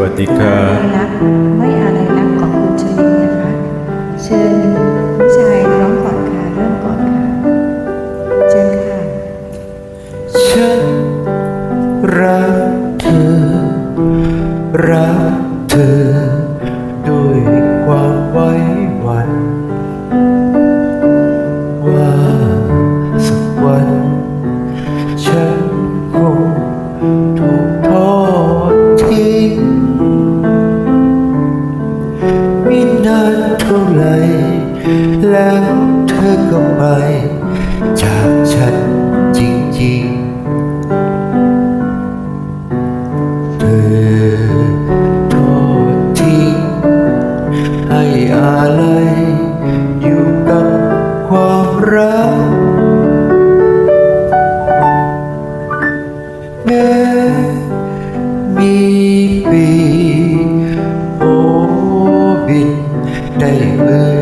วัส กำไรจากฉันจริงๆ เธอโทษทิ้งให้อะไรอยู่กับความรักแม้มีปีโอบิดได้เอ่ย